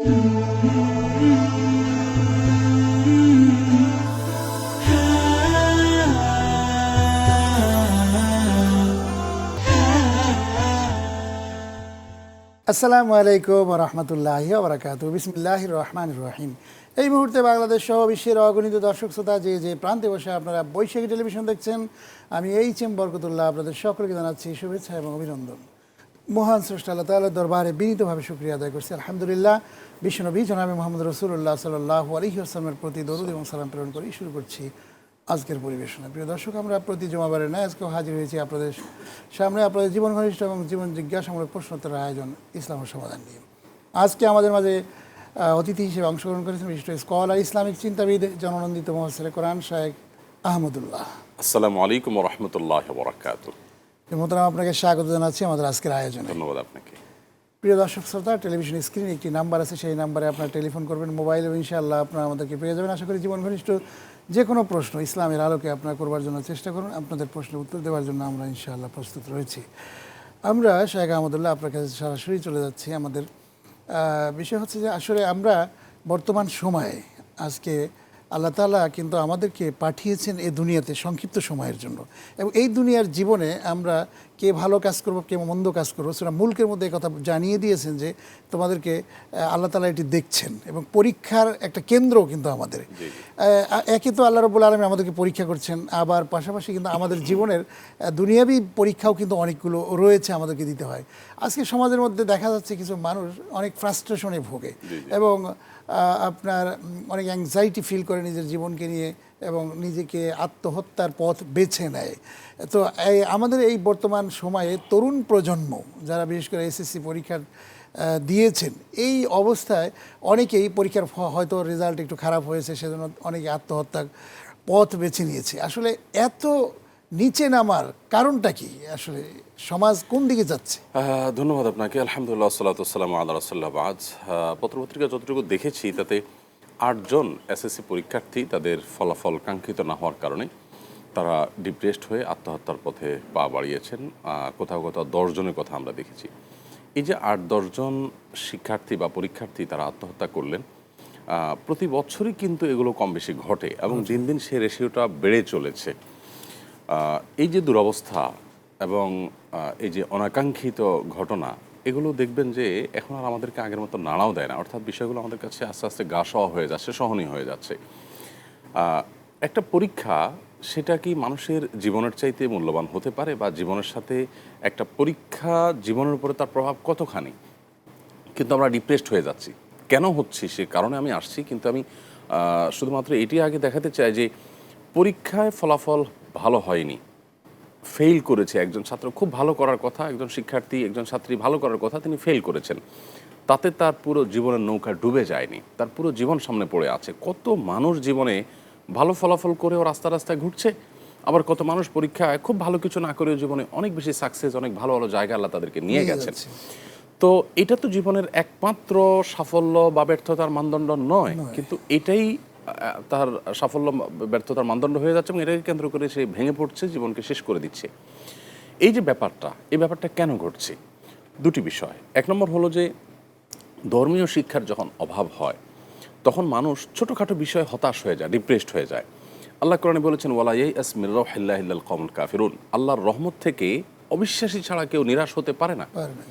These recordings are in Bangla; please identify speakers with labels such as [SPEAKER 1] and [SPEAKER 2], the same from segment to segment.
[SPEAKER 1] আসসালামু আলাইকুম রহমতুল্লাহ বরাকাত বিসমিল্লাহ রহমান রহিম। এই মুহূর্তে বাংলাদেশ সহ বিশ্বের অগণিত দর্শক শ্রোতা যে যে প্রান্তে বসে আপনারা বৈশাখী টেলিভিশন দেখছেন, আমি এইচ এম বরকতুল্লাহ আপনাদের সকলকে জানাচ্ছি শুভেচ্ছা এবং অভিনন্দন। মহান স্রষ্টা আল্লাহ তাল্লাহ দরবারে বিনীতভাবে শুক্রিয়া আদায় করছি। আলহামদুলিল্লাহ, বিশ্বনবী জনাবি মোহাম্মদ রসুল্লাহ সাল্লাহ আলহি আসলামের প্রতি দরুদ এবং সালাম প্রেরণ করি শুরু করছি আজকের পরিবেশনা। প্রিয় দর্শক, আমরা প্রতি জমাবারে নয় আজকেও হাজির হয়েছি আপনাদের সামনে আপনাদের জীবন ঘনিষ্ঠ এবং জীবন জিজ্ঞাসামূলক প্রশ্নোত্তর আয়োজন ইসলামের সমাধান নিয়ে। আজকে আমাদের মাঝে অতিথি হিসেবে অংশগ্রহণ করেছেন বিশিষ্ট স্কলার ইসলামিক চিন্তাবিদ, জননন্দিত মহাসের কোরআন শাহেক আহমদুল্লাহ।
[SPEAKER 2] আসসালামু আলাইকুম রহমতুল্লাহ
[SPEAKER 1] মোহতারাম আপনাকে স্বাগত জানাচ্ছি আমাদের আজকের আয়োজনে।
[SPEAKER 2] ধন্যবাদ আপনাকে।
[SPEAKER 1] প্রিয় দর্শক শ্রোতা টেলিভিশন স্ক্রিনে একটি নাম্বার আছে সেই নাম্বারে আপনার টেলিফোন করবেন মোবাইল এবং ইনশাআল্লাহ আপনারা আমাদেরকে পেয়ে যাবেন। আশা করি জীবন ঘনিষ্ঠ যে কোনো প্রশ্ন ইসলামের আলোকে আপনার করবার জন্য চেষ্টা করুন। আপনাদের প্রশ্নের উত্তর দেওয়ার জন্য আমরা ইনশাআল্লাহ প্রস্তুত রয়েছি। আমরা শাহেখ আহমদুল্লাহ আপনার কাছে সরাসরি চলে যাচ্ছি। আমাদের বিষয় হচ্ছে যে আসলে আমরা বর্তমান সময়ে আজকে আল্লাহ তালা কিন্তু আমাদেরকে পাঠিয়েছেন এ দুনিয়াতে সংক্ষিপ্ত সময়ের জন্য। এবং এই দুনিয়ার জীবনে আমরা কে ভালো কাজ করব কে মন্দ কাজ করব সেটা মুলকের মধ্যে এই কথা জানিয়ে দিয়েছেন যে তোমাদেরকে আল্লাহ তালা এটি দেখছেন এবং পরীক্ষার একটা কেন্দ্রও কিন্তু আমাদের। একই তো আল্লাহ রবুল আলমী আমাদেরকে পরীক্ষা করছেন আবার পাশাপাশি কিন্তু আমাদের জীবনের দুনিয়াবি পরীক্ষাও কিন্তু অনেকগুলো রয়েছে আমাদেরকে দিতে হয়। আজকে সমাজের মধ্যে দেখা যাচ্ছে কিছু মানুষ অনেক ফ্রাস্ট্রেশনে ভোগে এবং আপনার অনেক অ্যাংজাইটি ফিল করে নিজের জীবনকে নিয়ে। এবং নিজেকে আত্মহত্যার পথ বেছে নেয়। তো এই আমাদের এই বর্তমান সময়ে তরুণ প্রজন্ম যারা বিশেষ করে এসএসসি পরীক্ষার দিয়েছেন, এই অবস্থায় অনেকেই পরীক্ষার হয়তো রেজাল্ট একটু খারাপ হয়েছে, সেজন্য অনেকে আত্মহত্যার পথ বেছে নিয়েছে। আসলে এত নিচে নামার কারণটা কি? আসলে সমাজ কোন দিকে যাচ্ছে?
[SPEAKER 2] ধন্যবাদ আপনাকে। আলহামদুলিল্লাহ সাল্লাতাম আল্লাহ রসাল্লাহ আজ পত্রপত্রিকা যতটুকু দেখেছি তাতে আটজন এসএসসি পরীক্ষার্থী তাদের ফলাফল কাঙ্ক্ষিত না হওয়ার কারণে তারা ডিপ্রেসড হয়ে আত্মহত্যার পথে পা বাড়িয়েছেন। কোথাও কোথাও দশজনের কথা আমরা দেখেছি। এই যে আট দশজন শিক্ষার্থী বা পরীক্ষার্থী তারা আত্মহত্যা করলেন প্রতি বছরই কিন্তু এগুলো কম বেশি ঘটে এবং দিন দিন সে রেশিওটা বেড়ে চলেছে। এই যে দুরবস্থা এবং এই যে অনাকাঙ্ক্ষিত ঘটনা এগুলো দেখবেন যে এখন আর আমাদেরকে আগের মতো নাড়াও দেয় না। অর্থাৎ বিষয়গুলো আমাদের কাছে আস্তে আস্তে গা সওয়া হয়ে যাচ্ছে, সহনীয় হয়ে যাচ্ছে। একটা পরীক্ষা, সেটা কি মানুষের জীবনের চাইতে মূল্যবান হতে পারে বা জীবনের সাথে একটা পরীক্ষা জীবনের উপরে তার প্রভাব কতখানি? কিন্তু আমরা ডিপ্রেসড হয়ে যাচ্ছি। কেন হচ্ছি সে কারণে আমি আসছি, কিন্তু আমি শুধুমাত্র এটি আগে দেখাতে চাই যে পরীক্ষায় ফলাফল ভালো হয়নি। ফেল করেছে একজন ছাত্র খুব ভালো করার কথা একজন শিক্ষার্থী একজন ছাত্রী ভালো করার কথা তিনি ফেল করেছেন। তাতে তার পুরো জীবনের নৌকা ডুবে যায়নি তার পুরো জীবন সামনে পড়ে আছে। কত মানুষ জীবনে ভালো ফলাফল করেও রাস্তা রাস্তায় ঘুরছে আবার কত মানুষ পরীক্ষায় খুব ভালো কিছু না করেও জীবনে অনেক বেশি সাকসেস অনেক ভালো ভালো জায়গা আল্লাহ তাদেরকে নিয়ে গেছেন। তো এটা তো জীবনের একমাত্র সাফল্য বা ব্যর্থতার মানদণ্ড নয়। কিন্তু এটাই তার সাফল্য ব্যর্থতার মানদণ্ড হয়ে যাচ্ছে এবং এটাকে কেন্দ্র করে সে ভেঙে পড়ছে জীবনকে শেষ করে দিচ্ছে। এই যে ব্যাপারটা এই ব্যাপারটা কেন ঘটছে? দুটি বিষয়। এক নম্বর হলো যে ধর্মীয় শিক্ষার যখন অভাব হয় তখন মানুষ ছোটোখাটো বিষয়ে হতাশ হয়ে যায় ডিপ্রেসড হয়ে যায়। আল্লাহ কোরআনে বলেছেন ওয়ালাই আসমির রহিল্লাহিল্লাল কমল কাফিরুন। আল্লাহর রহমত থেকে অবিশ্বাসী ছাড়া কেউ নিরাশ হতে পারে না।
[SPEAKER 1] পারে না।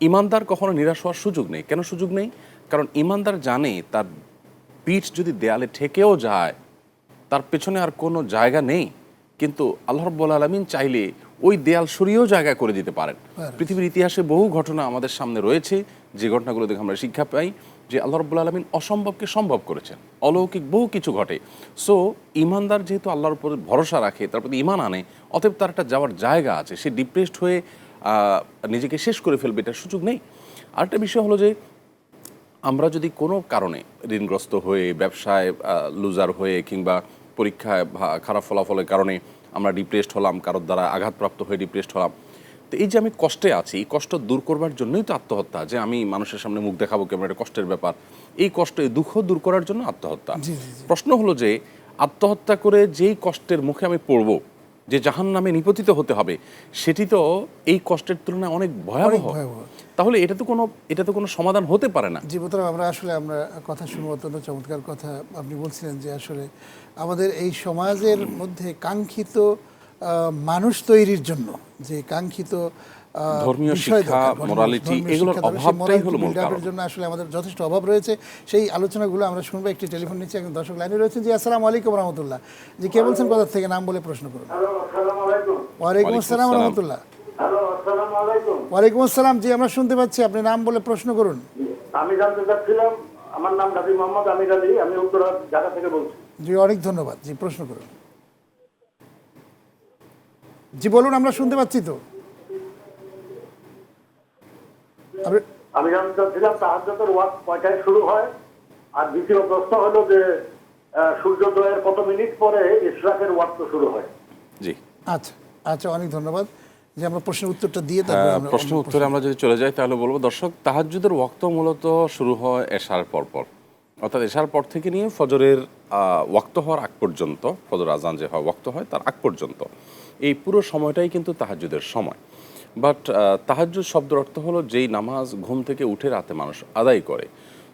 [SPEAKER 2] ইমানদার কখনো নিরাশ হওয়ার সুযোগ নেই। কেন সুযোগ নেই? কারণ ইমানদার জানে তার পিঠ যদি দেয়ালে ঠেকেও যায় তার পেছনে আর কোনো জায়গা নেই। কিন্তু আল্লাহ রব্বুল আলমিন চাইলে ওই দেয়াল সরিয়েও জায়গা করে দিতে পারেন। পৃথিবীর ইতিহাসে বহু ঘটনা আমাদের সামনে রয়েছে যে ঘটনাগুলো দেখে আমরা শিক্ষা পাই যে আল্লাহ রব্বুল আলমিন অসম্ভবকে সম্ভব করেছেন। অলৌকিক বহু কিছু ঘটে। সো ইমানদার যেহেতু আল্লাহর উপর ভরসা রাখে তার প্রতি ইমান আনে অতএব তার একটা যাওয়ার জায়গা আছে। সে ডিপ্রেসড হয়ে নিজেকে শেষ করে ফেলবে এটার সুযোগ নেই। আরেকটা বিষয় হলো যে আমরা যদি কোনো কারণে ঋণগ্রস্ত হয়ে ব্যবসায় লুজার হয়ে কিংবা পরীক্ষায় খারাপ ফলাফলের কারণে আমরা ডিপ্রেসড হলাম কারোর দ্বারা আঘাতপ্রাপ্ত হয়ে ডিপ্রেসড হলাম তো এই যে আমি কষ্টে আছি এই কষ্ট দূর করবার জন্যই তো আত্মহত্যা যে আমি মানুষের সামনে মুখ দেখাবো কেমন একটা কষ্টের ব্যাপার এই কষ্ট এই দুঃখ দূর করার জন্য আত্মহত্যা। প্রশ্ন হলো যে আত্মহত্যা করে যেই কষ্টের মুখে আমি পড়ব যে জাহান নামে নিপতিত হতে হবে সেটি তো এই কষ্টের তুলনায় অনেক ভয়াবহ। তাহলে এটা তো কোনো এটা তো কোনো সমাধান হতে পারে না
[SPEAKER 1] জি বোতরাম আমরা আসলে আমরা কথা শুনব অত্যন্ত চমৎকার কথা আপনি বলছিলেন যে আসলে আমাদের এই সমাজের মধ্যে কাঙ্ক্ষিত মানুষ তৈরির জন্য যে কাঙ্ক্ষিত
[SPEAKER 2] ধর্মীয় শিক্ষা,
[SPEAKER 1] ধর্মীয়
[SPEAKER 2] এগুলোর অভাবটাই হলো মূল কারণ।
[SPEAKER 1] জন্য আসলে আমাদের যথেষ্ট অভাব রয়েছে। সেই আলোচনাগুলো আমরা শুনব একটি টেলিফোন নিচ্ছে একজন দর্শক লাইনে রয়েছেন। জি আসসালামু আলাইকুম রহমতুল্লাহ। জি কে বলছেন কোথা থেকে? নাম বলে প্রশ্ন করুন।
[SPEAKER 3] হ্যালো আসসালামু আলাইকুম।
[SPEAKER 1] ওয়ালাইকুম আসসালাম। রহমতুল্লাহ।
[SPEAKER 3] হ্যালো আসসালামু আলাইকুম।
[SPEAKER 1] ওয়ালাইকুম আসসালাম। জি আমরা শুনতে পাচ্ছি আপনি নাম বলে প্রশ্ন করুন।
[SPEAKER 3] আমি জানতে চাচ্ছিলাম আমার নাম গাজী মোহাম্মদ আমির আলী আমি উত্তরা ঢাকা থেকে বলছি।
[SPEAKER 1] জি অনেক ধন্যবাদ। জি প্রশ্ন করুন। জি বলুন আমরা শুনতে পাচ্ছি তো আপনি-
[SPEAKER 3] আমি জানতে চাচ্ছিলাম তাহাজ্জতের ওয়াক কয়টায় শুরু হয় আর দ্বিতীয় প্রশ্ন হলো যে সূর্যোদয়ের কত মিনিট পরে ইশরাকের ওয়াক তো শুরু হয়?
[SPEAKER 2] জি।
[SPEAKER 1] আচ্ছা আচ্ছা অনেক ধন্যবাদ। যে আমরা প্রশ্নের উত্তরটা দিয়ে তারপরে
[SPEAKER 2] হ্যাঁ,
[SPEAKER 1] আমরা
[SPEAKER 2] প্রশ্ন উত্তরে আমরা যদি চলে যাই তাহলে বলব দর্শক তাহাজ্জুদের ওয়াক্ত মূলত শুরু হয় এশার পর পর অর্থাৎ এশার পর থেকে নিয়ে ফজরের ওয়াক্ত হওয়ার আগ পর্যন্ত ফজর আজান যে হয় ওয়াক্ত হয় তার আগ পর্যন্ত। এই পুরো সময়টাই কিন্তু তাহাজ্জুদের সময়। বাট তাহাজ্জুদ শব্দের অর্থ হলো যেই নামাজ ঘুম থেকে উঠে রাতে মানুষ আদায় করে।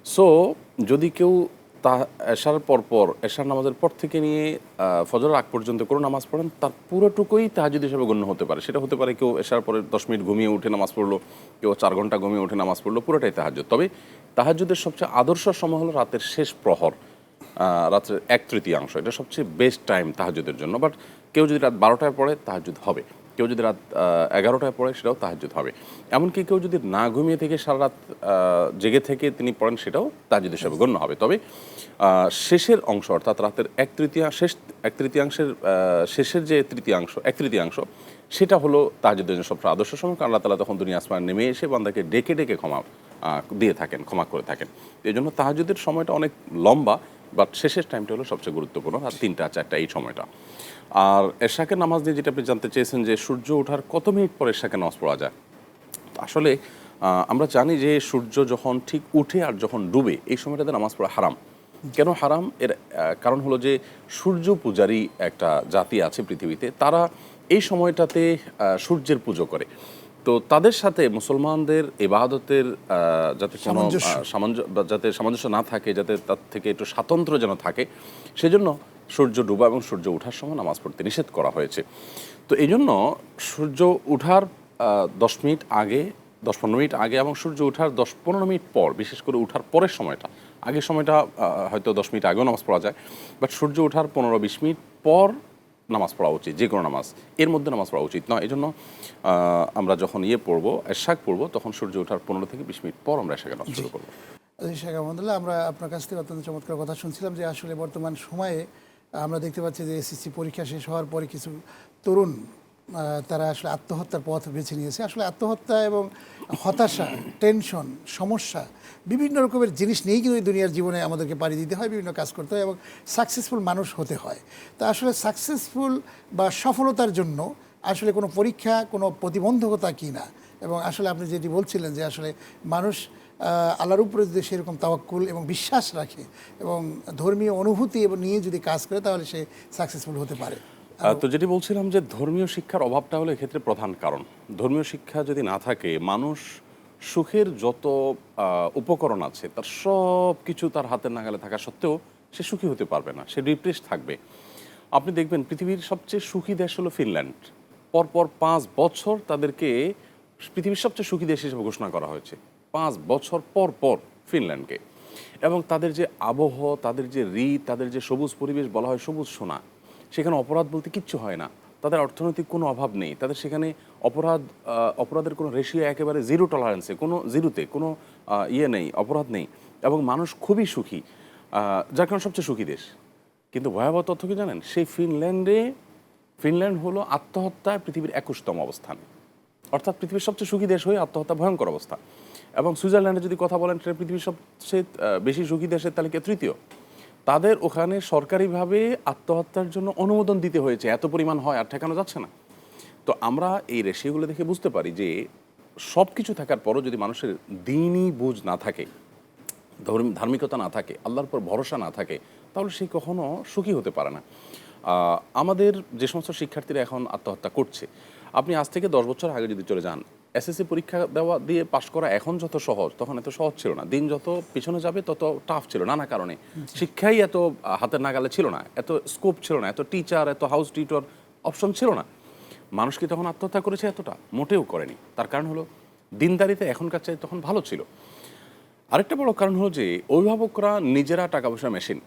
[SPEAKER 2] সো যদি কেউ তা এশার পর পর এশার নামাজের পর থেকে নিয়ে আহ, ফজরের আগ পর্যন্ত কোনো নামাজ পড়েন তার পুরোটুকুই তাহাজুদ হিসেবে গণ্য হতে পারে। সেটা হতে পারে কেউ এশার পরে দশ মিনিট ঘুমিয়ে উঠে নামাজ পড়ল কেউ চার ঘণ্টা ঘুমিয়ে উঠে নামাজ পড়ল পুরোটাই তাহাজুদ তবে তাহাজুদের সবচেয়ে আদর্শ সময় হলো রাতের শেষ প্রহর আহ, রাত্রের এক তৃতীয়াংশ। এটা সবচেয়ে বেস্ট টাইম তাহাজুদের জন্য। বাট কেউ যদি রাত বারোটায় পড়ে তাহাজুদ হবে। কেউ যদি রাত এগারোটায় পড়ে সেটাও তাহাজুদ হবে। এমনকি কেউ যদি না ঘুমিয়ে থেকে সারা রাত জেগে থেকে তিনি পড়েন সেটাও তাহাজুদ হিসেবে গণ্য হবে। তবে শেষের অংশ অর্থাৎ রাতের এক তৃতীয়া, শেষ, এক তৃতীয়াংশের শেষের যে তৃতীয়াংশ, এক তৃতীয়াংশ, সেটা হলো তাহাজুদের জন্য সবচেয়ে আদর্শ সময়। কারণ আল্লাহ তালা তখন দুনিয়া আসমান নেমে এসে বান্দাকে ডেকে ডেকে ক্ষমা দিয়ে থাকেন, ক্ষমা করে থাকেন। এই জন্য তাহাজুদের সময়টা অনেক লম্বা, বাট শেষের টাইমটা হলো সবচেয়ে গুরুত্বপূর্ণ। আর তিনটা, চারটা এই সময়টা। আর এশাকে নামাজ দিয়ে যেটা আপনি জানতে চেয়েছেন যে সূর্য ওঠার কত মিনিট পর এশাকে নামাজ পড়া যায়? আসলে আমরা জানি যে সূর্য যখন ঠিক উঠে আর যখন ডুবে এই সময়টাতে নামাজ পড়া হারাম। কেন হারাম? এর কারণ হলো যে সূর্য পূজারী একটা জাতি আছে পৃথিবীতে। তারা এই সময়টাতে সূর্যের পুজো করে। তো তাদের সাথে মুসলমানদের এবাদতের যাতে কোনো
[SPEAKER 1] সামঞ্জস্য।
[SPEAKER 2] সামঞ্জ- যাতে সামঞ্জস্য না থাকে যাতে তার থেকে একটু স্বাতন্ত্র যেন থাকে সেজন্য সূর্য ডুবা এবং সূর্য ওঠার সময় নামাজ পড়তে নিষেধ করা হয়েছে। তো এই জন্য সূর্য ওঠার দশ মিনিট আগে দশ পনেরো মিনিট আগে এবং সূর্য ওঠার দশ পনেরো মিনিট পর বিশেষ করে ওঠার পরের সময়টা আগের সময়টা হয়তো দশ মিনিট আগেও নামাজ পড়া যায় বাট সূর্য ওঠার পনেরো বিশ মিনিট পর নামাজ পড়া উচিত যে কোনো নামাজ এর মধ্যে নামাজ পড়া উচিত নয়। এই জন্য আমরা যখন ইয়ে পড়ব এশাক পড়ব তখন সূর্য ওঠার পনেরো থেকে বিশ মিনিট পর আমরা এশাকে নামাজ শুরু করব।
[SPEAKER 1] আচ্ছা, শেখ আহমদুল্লাহ আমরা আপনার কাছ থেকে অত্যন্ত চমৎকার কথা শুনছিলাম যে আসলে বর্তমান সময়ে আমরা দেখতে পাচ্ছি যে এসএসসি পরীক্ষা শেষ হওয়ার পরে কিছু তরুণ তারা আসলে আত্মহত্যার পথ বেছে নিয়েছে। আসলে আত্মহত্যা এবং হতাশা, টেনশন, সমস্যা বিভিন্ন রকমের জিনিস নিয়েই কিন্তু দুনিয়ার জীবনে আমাদেরকে পাড়ি দিতে হয়, বিভিন্ন কাজ করতে হয় এবং সাকসেসফুল মানুষ হতে হয়। তা আসলে সাকসেসফুল বা সফলতার জন্য আসলে কোনো পরীক্ষা, কোনো প্রতিবন্ধকতা কি না? এবং আসলে আপনি যেটি বলছিলেন যে আসলে মানুষ আল্লাহর উপরে যদি সেরকম তাওয়াক্কুল এবং বিশ্বাস রাখে এবং ধর্মীয় অনুভূতি এবং নিয়ে যদি কাজ করে, তাহলে সে সাকসেসফুল হতে পারে।
[SPEAKER 2] তো যেটি বলছিলাম যে ধর্মীয় শিক্ষার অভাবটা হলো এক্ষেত্রে প্রধান কারণ। ধর্মীয় শিক্ষা যদি না থাকে, মানুষ সুখের যত উপকরণ আছে, তার সব কিছু তার হাতের নাগালে থাকা সত্ত্বেও সে সুখী হতে পারবে না, সে ডিপ্রেস থাকবে। আপনি দেখবেন পৃথিবীর সবচেয়ে সুখী দেশ হলো ফিনল্যান্ড। পরপর পাঁচ বছর তাদেরকে পৃথিবীর সবচেয়ে সুখী দেশ হিসেবে ঘোষণা করা হয়েছে। পাঁচ বছর পর পর ফিনল্যান্ডকে। এবং তাদের যে আবহ, তাদের যে রীত, তাদের যে সবুজ পরিবেশ বলা হয় সবুজ সোনা, সেখানে অপরাধ বলতে কিচ্ছু হয় না। তাদের অর্থনৈতিক কোনো অভাব নেই। তাদের সেখানে অপরাধ অপরাধের কোনো রেশিও একেবারে জিরো টলারেন্সে কোনো জিরোতে, কোনো ইয়ে নেই, অপরাধ নেই। এবং মানুষ খুবই সুখী যার কারণে সবচেয়ে সুখী দেশ। কিন্তু ভয়াবহ তথ্য কি জানেন? সেই ফিনল্যান্ডে, ফিনল্যান্ড হলো আত্মহত্যায় পৃথিবীর একুশতম অবস্থান। অর্থাৎ পৃথিবীর সবচেয়ে সুখী দেশ হয়ে আত্মহত্যা ভয়ঙ্কর অবস্থা। এবং সুইজারল্যান্ডে যদি কথা বলেন, সেটা পৃথিবীর সবচেয়ে বেশি সুখী দেশের তালিকা তৃতীয়। তাদের ওখানে সরকারিভাবে আত্মহত্যার জন্য অনুমোদন দিতে হয়েছে। এত পরিমাণ হয় আর ঠেকানো যাচ্ছে না। তো আমরা এই রেশিওগুলো দেখে বুঝতে পারি যে সব কিছু থাকার পরও যদি মানুষের দিনই বুঝ না থাকে, ধর্ম, ধার্মিকতা না থাকে, আল্লাহর পর ভরসা না থাকে, তাহলে সে কখনো সুখী হতে পারে না। আমাদের যে সমস্ত শিক্ষার্থীরা এখন আত্মহত্যা করছে, আপনি আজ থেকে দশ বছর আগে যদি চলে যান এসএসসি পরীক্ষা দেওয়া দিয়ে পাশ করা এখন যত সহজ তখন এত সহজ ছিল না। দিন যত পিছনে যাবে তত টাফ ছিল নানা কারণে। শিক্ষাই এত হাতের নাগালে ছিল না। এত স্কোপ ছিল না। এত টিচার এত হাউস টিউটর অপশন ছিল না। মানুষ কি তখন আত্মহত্যা করেছে? এতটা মোটেও করেনি। তার কারণ হলো দিনদারিতে এখনকার চাই তখন ভালো ছিল। আরেকটা বড় কারণ হলো যে অভিভাবকরা নিজেরা টাকা পয়সা মেশিন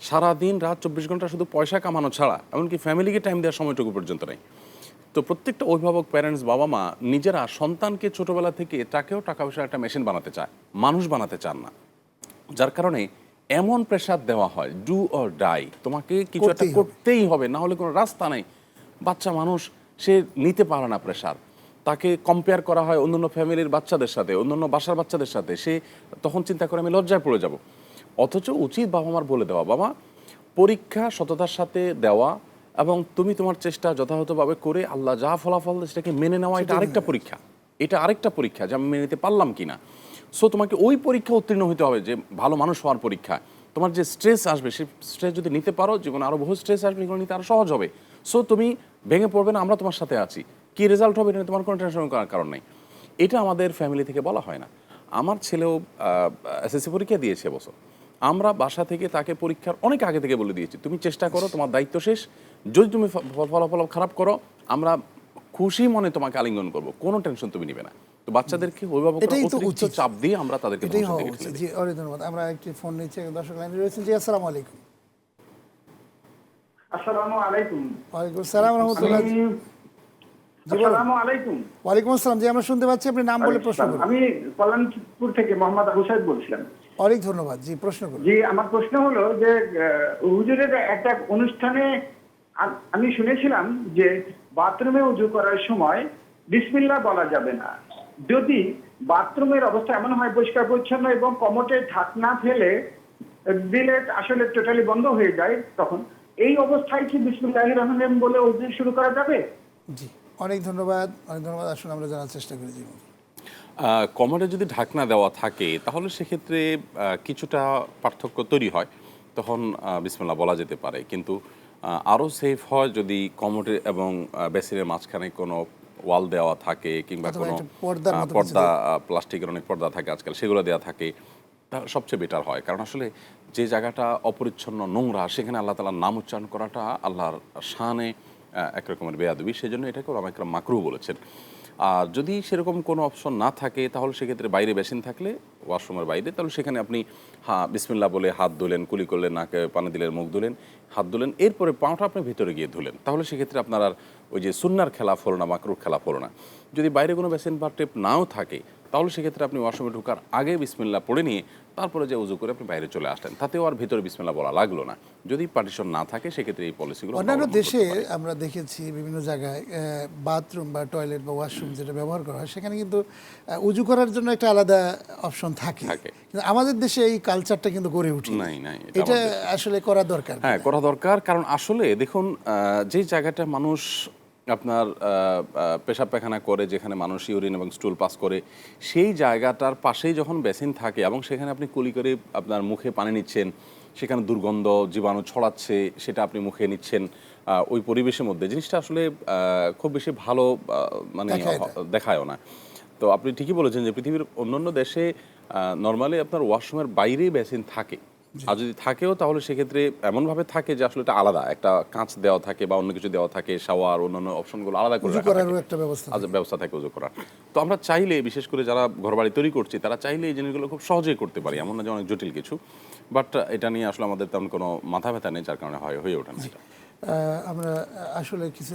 [SPEAKER 2] সারা দিন রাত চব্বিশ ঘণ্টা শুধু পয়সা কামানো ছাড়া এমনকি ফ্যামিলিকে টাইম দেওয়ার সময়টুকু পর্যন্ত নেই। তো প্রত্যেকটা অভিভাবক প্যারেন্টস বাবা মা নিজেরা সন্তানকে ছোটবেলা থেকে তাকেও টাকা পয়সার একটা মেশিন বানাতে চায় মানুষ বানাতে চান না। যার কারণে এমন প্রেশার দেওয়া হয় ডু অর ডাই তোমাকে কিছু একটা
[SPEAKER 1] করতেই হবে।
[SPEAKER 2] না হলে কোনো রাস্তা নেই। বাচ্চা মানুষ সে নিতে পারে না প্রেশার তাকে কম্পেয়ার করা হয় অন্যান্য ফ্যামিলির বাচ্চাদের সাথে অন্যান্য বাসার বাচ্চাদের সাথে সে তখন চিন্তা করে আমি লজ্জায় পড়ে যাব। অথচ উচিত বাবা মার বলে দেওয়া। বাবা পরীক্ষা সততার সাথে দেওয়া এবং তুমি তোমার চেষ্টা যথাযথভাবে করে আল্লাহ যা ফলাফল সেটাকে মেনে নেওয়া এটা আরেকটা পরীক্ষা। এটা আরেকটা পরীক্ষা যে আমি মেনে নিতে পারলাম কিনা। সো তোমাকে ওই পরীক্ষা উত্তীর্ণ হতে হবে যে ভালো মানুষ হওয়ার পরীক্ষা। তোমার যে স্ট্রেস আসবে সেই স্ট্রেস যদি নিতে পারো জীবনে আরও বহু স্ট্রেস আসবে এগুলো নিতে আরও সহজ হবে। সো তুমি ভেঙে পড়বে না আমরা তোমার সাথে আছি। কি রেজাল্ট হবে এটা তোমার কোনো টেনশন করার কারণ নেই। এটা আমাদের ফ্যামিলি থেকে বলা হয় না। আমার ছেলেও এসএসসি পরীক্ষা দিয়েছে এবছর আমরা বাসা থেকে তাকে পরীক্ষার অনেক আগে থেকে বলে দিয়েছি তুমি চেষ্টা করো তোমার দায়িত্ব শেষ যদি তুমি ফলাফল খারাপ করো আমরা খুশি মনে তোমাকে আলিঙ্গন করব। কোনো টেনশন তুমি নিবে না। তো বাচ্চাদেরকে অভিভাবকরা
[SPEAKER 1] এটাই তো
[SPEAKER 2] অতিরিক্ত চাপ দিয়ে আমরা তাদেরকে
[SPEAKER 1] এটাই হওয়া উচিত। জি অনেক ধন্যবাদ। আমরা একটি ফোন নিচ্ছি দর্শক লাইনে রয়েছেন। জি আসসালামু আলাইকুম।
[SPEAKER 4] আসসালামু আলাইকুম।
[SPEAKER 1] ওয়ালাইকুম সালাম রহমতুল্লাহ।
[SPEAKER 4] আমি আসসালামু আলাইকুম।
[SPEAKER 1] ওয়ালাইকুম আসসালাম। জি আমরা শুনতে পাচ্ছি আপনি নাম বলে প্রশ্ন করুন।
[SPEAKER 4] আমি কল্যাণপুর থেকে মোহাম্মদ আবু সাহেব বলছিলাম।
[SPEAKER 1] অনেক ধন্যবাদ। জি প্রশ্ন করুন।
[SPEAKER 4] জি আমার প্রশ্ন হলো যে হুজুরের একটা অনুষ্ঠানে আমি শুনেছিলাম যে বাথরুমে উজু করার সময় বিসমিল্লাহ বলা যাবে না। যদি বাথরুমের অবস্থা এমন হয় পরিষ্কার পরিচ্ছন্ন এবং কমোটে ঢাকনা ফেলে দিলে আসলে টোটালি বন্ধ হয়ে যায় তখন এই অবস্থায় কি বিসমিল্লাহ রহমান বলে উজু শুরু করা যাবে?
[SPEAKER 1] জি অনেক ধন্যবাদ। অনেক ধন্যবাদ। আসুন আমরা জানার চেষ্টা করি জি।
[SPEAKER 2] আহ, কমোডে যদি ঢাকনা দেওয়া থাকে তাহলে সেক্ষেত্রে কিছুটা পার্থক্য তৈরি হয়। তখন বিসমিল্লা বলা যেতে পারে। কিন্তু আরও সেফ হয় যদি কমোডের এবং বেসিনের মাঝখানে কোনো ওয়াল দেওয়া থাকে কিংবা কোনো
[SPEAKER 1] একটা
[SPEAKER 2] পর্দা প্লাস্টিকের অনেক পর্দা থাকে আজকাল সেগুলো দেওয়া থাকে তা সবচেয়ে বেটার হয়। কারণ আসলে যে জায়গাটা অপরিচ্ছন্ন নোংরা সেখানে আল্লাহ তালার নাম উচ্চারণ করাটা আল্লাহর শানে একরকমের এক রকমের বেয়াদবি। সেই জন্য এটাকে ওরা একরকম মাকরু বলেছেন। আর যদি সেরকম কোনো অপশন না থাকে, তাহলে সেক্ষেত্রে বাইরে বেসিন থাকলে ওয়াশরুমের বাইরে, তাহলে সেখানে আপনি, হা বিসমিল্লা বলে হাত ধুলেন, কুলি করলেন, নাকে পানি দিলেন, মুখ ধুলেন, হাত ধুলেন, এরপরে পাওটা আপনি ভিতরে গিয়ে ধুলেন। তাহলে সেক্ষেত্রে আপনার আর ওই যে সুন্নার খেলা হলো না মাকরুর খেলা হলো না যদি বাইরে কোনো বেসিন বা টেপ নাও থাকে তাহলে সেক্ষেত্রে আপনি ওয়াশরুমে ঢোকার আগে বিসমিল্লা পড়ে নিয়ে তারপরে যে উজু করে আপনি বাইরে চলে আসলেন। তাতেও আর ভিতরে বিসমিল্লা বলা লাগল না। যদি পার্টিশন না থাকে সেক্ষেত্রে এই পলিসিগুলো
[SPEAKER 1] অন্যান্য দেশে আমরা দেখেছি বিভিন্ন জায়গায় বাথরুম বা টয়লেট বা ওয়াশরুম যেটা ব্যবহার করা হয় সেখানে কিন্তু উজু করার জন্য একটা আলাদা অপশন থাকে। কিন্তু আমাদের দেশে এই কালচারটা কিন্তু গড়ে উঠে
[SPEAKER 2] নাই, নাই, এটা
[SPEAKER 1] আসলে করা দরকার।
[SPEAKER 2] হ্যাঁ করা দরকার। কারণ আসলে দেখুন যে জায়গাটা মানুষ আপনার পেশাব পায়খানা করে যেখানে মানুষ ইউরিন এবং স্টুল পাস করে সেই জায়গাটার পাশেই যখন বেসিন থাকে এবং সেখানে আপনি কুলি করে আপনার মুখে পানি নিচ্ছেন সেখানে দুর্গন্ধ জীবাণু ছড়াচ্ছে সেটা আপনি মুখে নিচ্ছেন ওই পরিবেশের মধ্যে জিনিসটা আসলে খুব বেশি ভালো মানে দেখায়ও না। তো আপনি ঠিকই বলেছেন যে পৃথিবীর অন্যান্য দেশে নর্মালি আপনার ওয়াশরুমের বাইরেই বেসিন থাকে। আর যদি থাকেও তাহলে সেক্ষেত্রে এমনভাবে থাকে যে আসলে এটা আলাদা। একটা কাঁচ দেওয়া থাকে বা অন্য কিছু দেওয়া থাকে শাওয়ার অন্যান্য অপশনগুলো আলাদা করে রাখা
[SPEAKER 1] একটা ব্যবস্থা
[SPEAKER 2] আজ ব্যবস্থা থাকে উজু করার। তো আমরা চাইলে বিশেষ করে যারা ঘরবাড়ি তৈরি করছি তারা চাইলে এই জিনিসগুলো খুব সহজেই করতে পারি। এমন না যে অনেক জটিল কিছু। বাট এটা নিয়ে আসলে আমাদের তেমন কোনো মাথা ব্যথা নেই যার কারণে হয় হয়ে ওঠে না
[SPEAKER 1] আমরা আসলে কিছু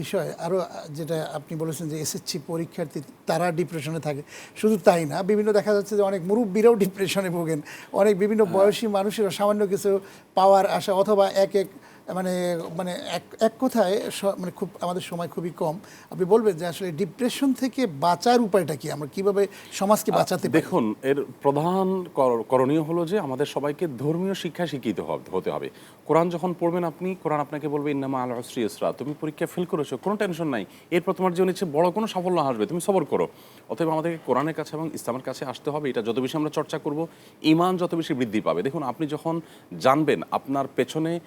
[SPEAKER 1] বিষয় আরও যেটা আপনি বলেছেন যে এসএসসি পরীক্ষার্থী তারা ডিপ্রেশনে থাকে। শুধু তাই না বিভিন্ন দেখা যাচ্ছে যে অনেক মুরব্বীরাও ডিপ্রেশনে ভোগেন। অনেক বিভিন্ন বয়সী মানুষেরা সামান্য কিছু পাওয়ার আশা অথবা এক এক মানে মানে এক এক কথায় মানে খুব আমাদের সময় খুবই কম। আপনি বলবেন যে আসলে ডিপ্রেশন থেকে বাঁচার উপায়টা কি? আমরা কীভাবে সমাজকে বাঁচাতে
[SPEAKER 2] দেখুন এর প্রধান কর- করণীয় হলো যে আমাদের সবাইকে ধর্মীয় শিক্ষা শিক্ষিত হতে হবে। কোরআন যখন পড়বেন আপনি কোরআন আপনাকে বলবে ইন্নামা আল হসরি ইসরা তুমি পরীক্ষা ফেল করেছ কোনো টেনশন নাই। এরপর তোমার জীবনে হচ্ছে বড় কোনো সাফল্য আসবে তুমি সবর করো। অতএব আমাদেরকে কোরআনের কাছে এবং ইসলামের কাছে আসতে হবে এটা যত বেশি আমরা চর্চা করব ইমান যত বেশি বৃদ্ধি পাবে। দেখুন আপনি যখন জানবেন আপনার পেছনে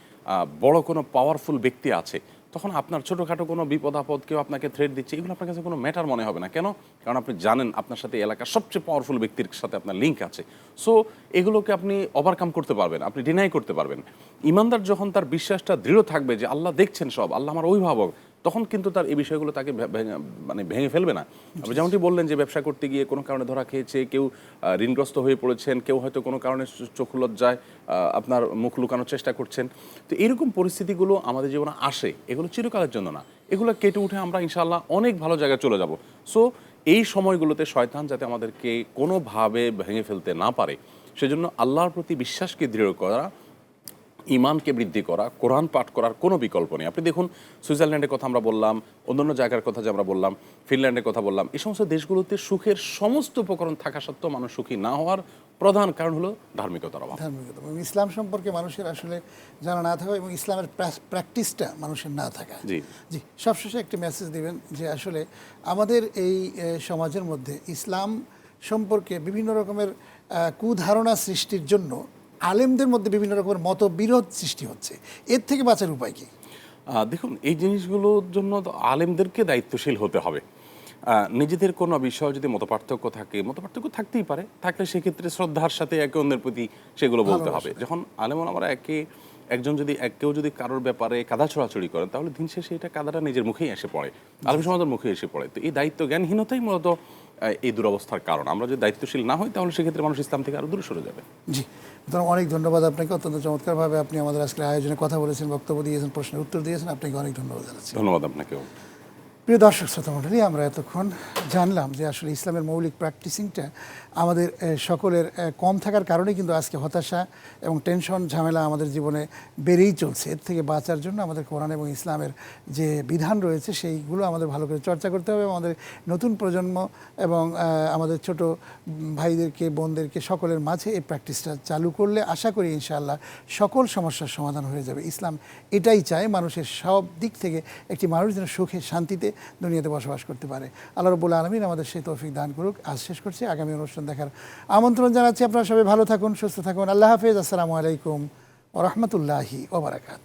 [SPEAKER 2] বড় কোনো পাওয়ারফুল ব্যক্তি আছে, তখন আপনার ছোটোখাটো কোনো বিপদ আপদ কেউ আপনাকে থ্রেট দিচ্ছে, এগুলো আপনার কাছে কোনো ম্যাটার মনে হবে না। কেন? কারণ আপনি জানেন আপনার সাথে এলাকার সবচেয়ে পাওয়ারফুল ব্যক্তির সাথে আপনার লিঙ্ক আছে। সো এগুলোকে আপনি ওভারকাম করতে পারবেন, আপনি ডিনাই করতে পারবেন। ইমানদার যখন তার বিশ্বাসটা দৃঢ় থাকবে যে আল্লাহ দেখছেন সব, আল্লাহ আমার অভিভাবক তখন কিন্তু তার এই বিষয়গুলো তাকে মানে ভেঙে ফেলবে না। আপনি যেমনটি বললেন যে ব্যবসা করতে গিয়ে কোনো কারণে ধরা খেয়েছে, কেউ ঋণগ্রস্ত হয়ে পড়েছেন, কেউ হয়তো কোনো কারণে চোখ লজ্জায় আপনার মুখ লুকানোর চেষ্টা করছেন। তো এরকম পরিস্থিতিগুলো আমাদের জীবনে আসে, এগুলো চিরকালের জন্য না। এগুলো কেটে উঠে আমরা ইনশাল্লাহ অনেক ভালো জায়গায় চলে যাব। সো এই সময়গুলোতে শয়তান যাতে আমাদেরকে কোনোভাবে ভেঙে ফেলতে না পারে, সেজন্য আল্লাহর প্রতি বিশ্বাসকে দৃঢ় করা ইমানকে বৃদ্ধি করা কোরআন পাঠ করার কোনো বিকল্প নেই। আপনি দেখুন সুইজারল্যান্ডের কথা আমরা বললাম অন্যান্য জায়গার কথা যে আমরা বললাম ফিনল্যান্ডের কথা বললাম এই সমস্ত দেশগুলোতে সুখের সমস্ত উপকরণ থাকা সত্ত্বেও মানুষ সুখী না হওয়ার প্রধান কারণ হলো ধার্মিকতার অভাব।
[SPEAKER 1] ধার্মিকতা এবং ইসলাম সম্পর্কে মানুষের আসলে জানা না থাকা এবং ইসলামের প্র্যাকটিসটা মানুষের না থাকা।
[SPEAKER 2] জি।
[SPEAKER 1] জি সবশেষে একটি মেসেজ দিবেন যে আসলে আমাদের এই সমাজের মধ্যে ইসলাম সম্পর্কে বিভিন্ন রকমের কুধারণা সৃষ্টির জন্য আলেমদের মধ্যে বিভিন্ন রকমের মতবিরোধ সৃষ্টি হচ্ছে। এর থেকে বাঁচার উপায় কি?
[SPEAKER 2] দেখুন এই জিনিসগুলোর জন্য তো আলেমদেরকে দায়িত্বশীল হতে হবে। নিজেদের কোনো বিষয়ে যদি মতপার্থক্য থাকে মতপার্থক্য থাকতেই পারে। থাকলে সেক্ষেত্রে শ্রদ্ধার সাথে একে অন্যের প্রতি সেগুলো বলতে হবে। যখন আলেমন আমরা একে একজন যদি এক কেউ যদি কারোর ব্যাপারে কাদা ছড়াছড়ি করেন তাহলে দিন শেষে এটা কাদাটা নিজের মুখেই এসে পড়ে। আলম সমাজের মুখে এসে পড়ে। তো এই দায়িত্ব জ্ঞানহীনতাই মূলত এই দুরবস্থার কারণ। আমরা যদি দায়িত্বশীল না হই তাহলে সেক্ষেত্রে মানুষ ইসলাম থেকে আরও দূরে সরে যাবে।
[SPEAKER 1] জি। সুতরাং অনেক ধন্যবাদ আপনাকে। অত্যন্ত চমৎকারভাবে আপনি আমাদের আজকের আয়োজনে কথা বলেছেন বক্তব্য দিয়েছেন প্রশ্নের উত্তর দিয়েছেন। আপনাকে অনেক ধন্যবাদ জানাচ্ছি।
[SPEAKER 2] ধন্যবাদ আপনাকেও।
[SPEAKER 1] প্রিয় দর্শক শ্রোতা আমরা এতক্ষণ জানলাম যে আসলে ইসলামের মৌলিক প্র্যাকটিসিংটা আমাদের সকলের কম থাকার কারণে কিন্তু আজকে হতাশা এবং টেনশন ঝামেলা আমাদের জীবনে বেড়েই চলছে। এর থেকে বাঁচার জন্য আমাদের কোরআন এবং ইসলামের যে বিধান রয়েছে, সেইগুলো আমাদের ভালো করে চর্চা করতে হবে। আমাদের নতুন প্রজন্ম এবং আমাদের ছোট ভাইদেরকে, বোনদেরকে সকলের মাঝে এই প্র্যাকটিসটা চালু করলে আশা করি ইনশাআল্লাহ সকল সমস্যার সমাধান হয়ে যাবে। ইসলাম এটাই চায় মানুষের সব দিক থেকে একটি মানুষ যেন সুখে, শান্তিতে দুনিয়াতে বসবাস করতে পারে। আল্লাহ রবুল আলমিন আমাদের সেই তৌফিক দান করুক। আজ শেষ করছি। আগামী অনুষ্ঠান দেখার আমন্ত্রণ জানাচ্ছি আপনারা সবাই। ভালো থাকুন, সুস্থ থাকুন। আল্লাহ হাফিজ। আসসালামু আলাইকুম ও রহমতুল্লাহি ওবরাকাত